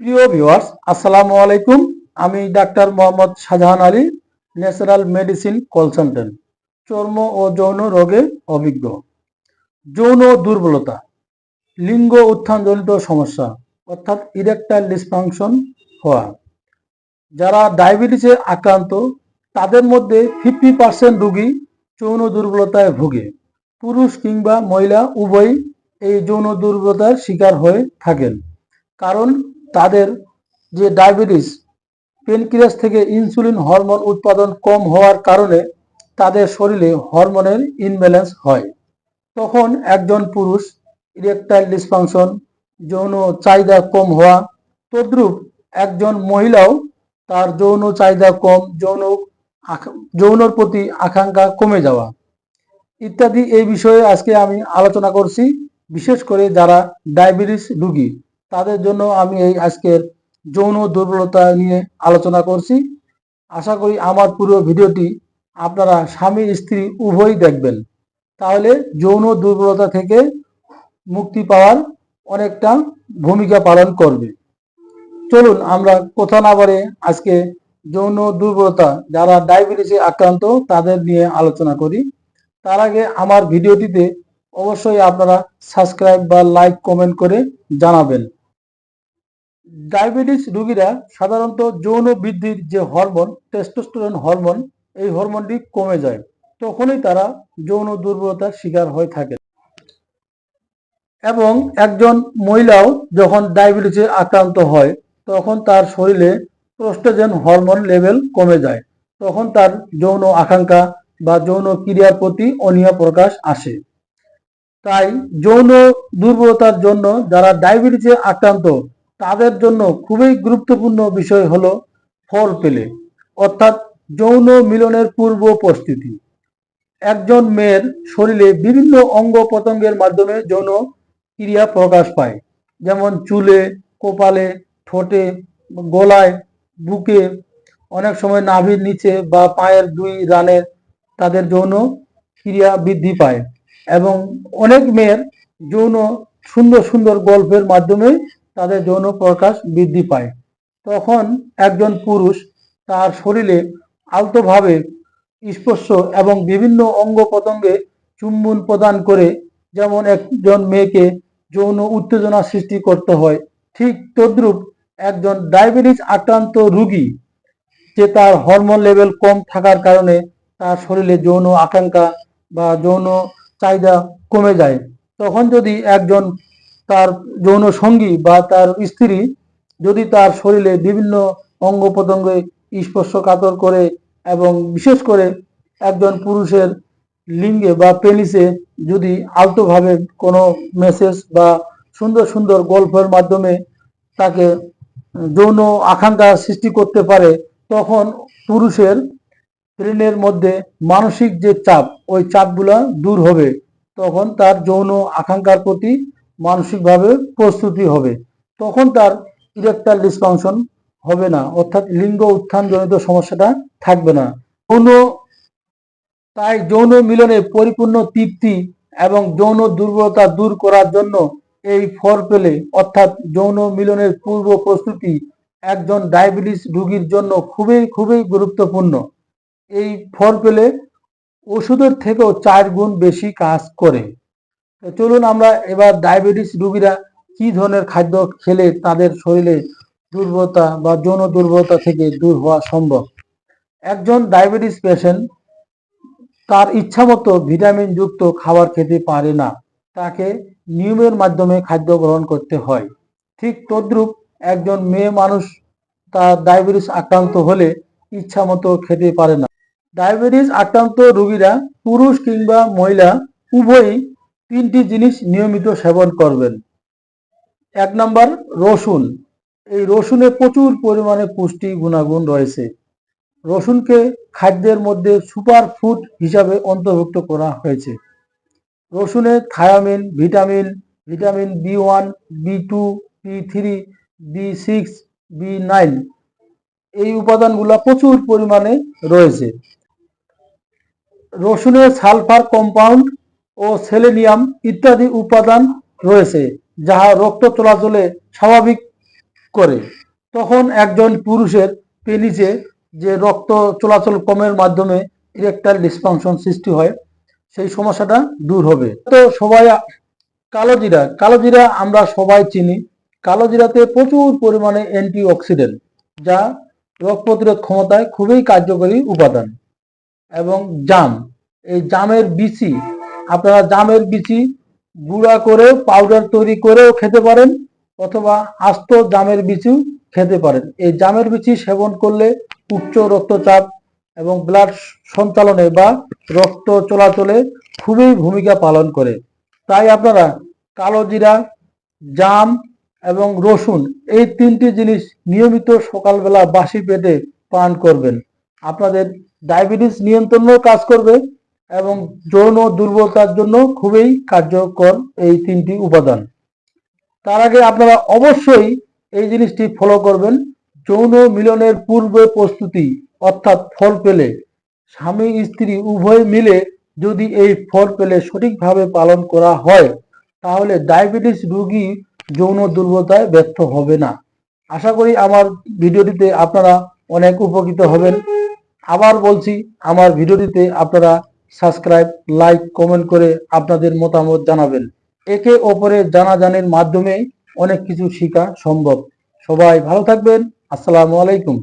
প্রিয় ভিউয়ার্স আসসালামু আলাইকুম। আমি doctor Mohammad Shahjahan Ali natural medicine consultant চর্ম ও যৌন রোগে অভিজ্ঞ। যৌন দুর্বলতা, লিঙ্গ উত্থানজনিত সমস্যা, অর্থাৎ ইরেকটাইল ডিসফাংশন হওয়া। যারা ডায়াবেটিসে আক্রান্ত, তাদের মধ্যে ফিফটি পার্সেন্ট রোগী যৌন দুর্বলতায় ভোগে। পুরুষ কিংবা মহিলা উভয়ই এই যৌন দুর্বলতার শিকার হয়ে থাকেন। কারণ তাদের যে ডায়াবেটিস, পেনক্রিয়াস থেকে ইনসুলিন হরমোন উৎপাদন কম হওয়ার কারণে তাদের শরীরে হরমোনের ইনব্যালেন্স হয়। তখন একজন পুরুষ ইরেকটাইল ডিসফাংশন, যৌন চাহিদা কম হওয়া, তদ্রূপ একজন মহিলাও তার যৌন চাহিদা কম, যৌন যৌনর প্রতি আকাঙ্ক্ষা কমে যাওয়া। ইত্যাদি এই বিষয়ে আজকে আমি আলোচনা করছি, বিশেষ করে যারা ডায়াবেটিস রোগী। তাদের জন্য আমি এই আজকের যৌন দুর্বলতা নিয়ে আলোচনা করছি। আশা করি আমার পুরো ভিডিওটি আপনারা স্বামী স্ত্রী উভয়ই দেখবেন। তাহলে যৌন দুর্বলতা থেকে মুক্তি পাওয়ার অনেকটা ভূমিকা পালন করবে। চলুন আমরা কথা না বলে আজকে যৌন দুর্বলতা যারা ডায়াবেটিসে আক্রান্ত তাদের নিয়ে আলোচনা করি। তার আগে আমার ভিডিওটিতে অবশ্যই আপনারা সাবস্ক্রাইব বা লাইক কমেন্ট করে জানাবেন। ডায়াবেটিস রোগীরা সাধারণত যৌন বৃদ্ধির যে হরমোন টেস্টোস্টেরন হরমোন, এই হরমোনটি কমে যায়। তখনই তারা যৌন দুর্বলতার শিকার হয়ে থাকে। এবং একজন মহিলাও যখন ডায়াবেটিসে আক্রান্ত হয়, তখন তার শরীরে প্রোস্টোজেন হরমোন লেভেল কমে যায়। তখন তার যৌন আকাঙ্ক্ষা বা যৌন ক্রিয়ার প্রতি অনীহা প্রকাশ আসে। তাই যৌন দুর্বলতার জন্য যারা ডায়াবেটিসে আক্রান্ত তাদের জন্য খুবই গুরুত্বপূর্ণ বিষয় হলো ফল পেলে, অর্থাৎ যৌন মিলনের পূর্ব প্রস্তুতি। একজন মেয়ের শরীরে বিভিন্ন অঙ্গ প্রত্যঙ্গের মাধ্যমে যৌন ক্রিয়া প্রকাশ পায়, যেমন চুলে, কপালে, ঠোঁটে, গলায়, বুকে, অনেক সময় নাভির নিচে বা পায়ের দুই রানের তাদের যৌন ক্রিয়া বৃদ্ধি পায়। এবং অনেক মেয়ের যৌন সুন্দর সুন্দর গল্পের মাধ্যমে তাদের যৌন প্রকাশ বৃদ্ধি পায়। তখন একজন পুরুষ তার শরীরে আলতোভাবে স্পর্শ এবং বিভিন্ন অঙ্গ প্রত্যঙ্গে চুম্বন প্রদান করে, যেমন একজন মেয়েকে যৌন উত্তেজনা সৃষ্টি করতে হয়, ঠিক তদ্রূপ একজন ডায়াবেটিস আক্রান্ত রোগী, যে তার হরমোন লেভেল কম থাকার কারণে তার শরীরে যৌন আকাঙ্ক্ষা বা যৌন চাহিদা কমে যায়। তখন যদি একজন তার যৌন সঙ্গী বা তার স্ত্রী যদি তার শরীরে বিভিন্ন অঙ্গ প্রত্যঙ্গে স্পর্শ কাতর করে এবং বিশেষ করে একজন পুরুষের লিঙ্গে বা পেনিসে যদি আলতোভাবে কোনো মেসেজ বা সুন্দর সুন্দর গল্পের মাধ্যমে তাকে যৌন আকাঙ্ক্ষা সৃষ্টি করতে পারে, তখন পুরুষের ব্রেনের মধ্যে মানসিক যে চাপ, ওই চাপগুলা দূর হবে। তখন তার যৌন আকাঙ্ক্ষার প্রতি মানসিকভাবে প্রস্তুতি হবে। তখন তার ইরেকটাইল ডিসফাংশন হবে না। অর্থাৎ লিঙ্গ উত্থানজনিত সমস্যাটা থাকবে না। যৌন, তাই যৌন মিলনে পরিপূর্ণ তৃপ্তি এবং যৌন দুর্বলতা দূর করার জন্য এই ফর পেলে, অর্থাৎ যৌন মিলনের পূর্ব প্রস্তুতি একজন ডায়াবেটিস রোগীর জন্য খুবই খুবই গুরুত্বপূর্ণ। এই ফর পেলে ওষুধের থেকেও চার গুণ বেশি কাজ করে। চলুন আমরা এবার ডায়াবেটিস রুগীরা কি ধরনের খাদ্য খেলে তাদের শরীরে দুর্বলতা বা যৌন দুর্বলতা থেকে দূর হওয়া সম্ভব? একজন ডায়াবেটিস পেশেন্ট তার ইচ্ছামতো ভিটামিন যুক্ত খাবার খেতে পারে না। তাকে নিয়মের মাধ্যমে খাদ্য গ্রহণ করতে হয়। ঠিক তদ্রূপ একজন মেয়ে মানুষ তার ডায়াবেটিস আক্রান্ত হলে ইচ্ছামতো খেতে পারে না। ডায়াবেটিস আক্রান্ত রোগীরা পুরুষ কিংবা মহিলা উভয়ই তিনটি জিনিস নিয়মিত সেবন করবেন। এক নম্বর, রসুন। এই রসুনে প্রচুর পরিমাণে পুষ্টি গুণাগুণ রয়েছে। রসুনকে খাদ্যের মধ্যে সুপার ফুড হিসাবে অন্তর্ভুক্ত করা হয়েছে। রসুনে thiamine, vitamin vitamin B one, B two, B three, B six, B nine এই উপাদানগুলো প্রচুর পরিমাণে রয়েছে। রসুনের সালফার কম্পাউন্ড ও সেলেনিয়াম ইত্যাদি উপাদান রয়েছে, যাহা রক্ত চলাচলে স্বাভাবিক করে। তখন একজন পুরুষের পেনিসে যে রক্ত চলাচল কমের মাধ্যমে ইরেকটাইল ডিসফাংশন সৃষ্টি হয়, সেই সমস্যাটা দূর হবে। তো সবাই কালো জিরা কালো জিরা আমরা সবাই চিনি। কালো জিরাতে প্রচুর পরিমাণে অ্যান্টি অক্সিডেন্ট যা রোগ প্রতিরোধ ক্ষমতায় খুবই কার্যকরী উপাদান। এবং জাম, এই জামের বিচি আপনারা জামের বিচি গুঁড়া করে পাউডার তৈরি করেও খেতে পারেন, অথবা আস্ত জামের বিচিও খেতে পারেন। এই জামের বিচি সেবন করলে উচ্চ রক্তচাপ এবং ব্লাড সঞ্চালনে বা রক্ত চলাচলে খুবই ভূমিকা পালন করে। তাই আপনারা কালো জিরা, জাম এবং রসুন এই তিনটি জিনিস নিয়মিত সকালবেলা বাসি পেটে পান করবেন। আপনাদের ডায়াবেটিস নিয়ন্ত্রণেও কাজ করবে এবং যৌন দুর্বলতার জন্য খুবই কার্যকর এই তিনটি উপাদান। তার আগে আপনারা অবশ্যই এই জিনিসটি ফলো করবেন। যৌন মিলনের পূর্বে প্রস্তুতি, অর্থাৎ ফল পেলে। স্বামী, স্ত্রী, উভয় মিলে যদি এই ফল পেলে সঠিকভাবে পালন করা হয়, তাহলে ডায়াবেটিস রোগী যৌন দুর্বলতায় ব্যর্থ হবে না। আশা করি আমার ভিডিওটিতে আপনারা অনেক উপকৃত হবেন। আবার বলছি, আমার ভিডিওটিতে আপনারা সাবস্ক্রাইব, লাইক, কমেন্ট করে আপনাদের মতামত জানাবেন। একে অপরের জানাজানির মাধ্যমে অনেক কিছু শেখা সম্ভব। সবাই ভালো থাকবেন। আসসালামু আলাইকুম।